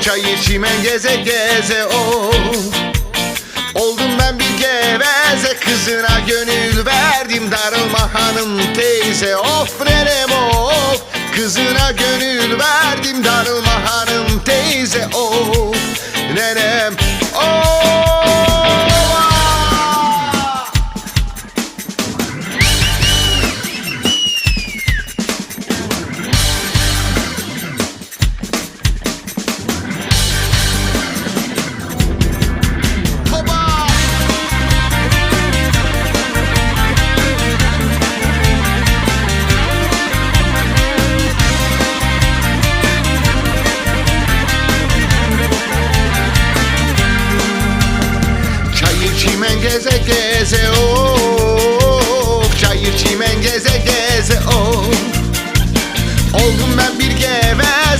Çay içime geze geze o. Oldum ben bir geveze Kızına gönül verdim Darılma hanım teyze. Of nerem of. Kızına gönül verdim Darılma hanım teyze. Of nerem of. geze geze oh Çayır çimen geze geze oh. Oldum ben bir geve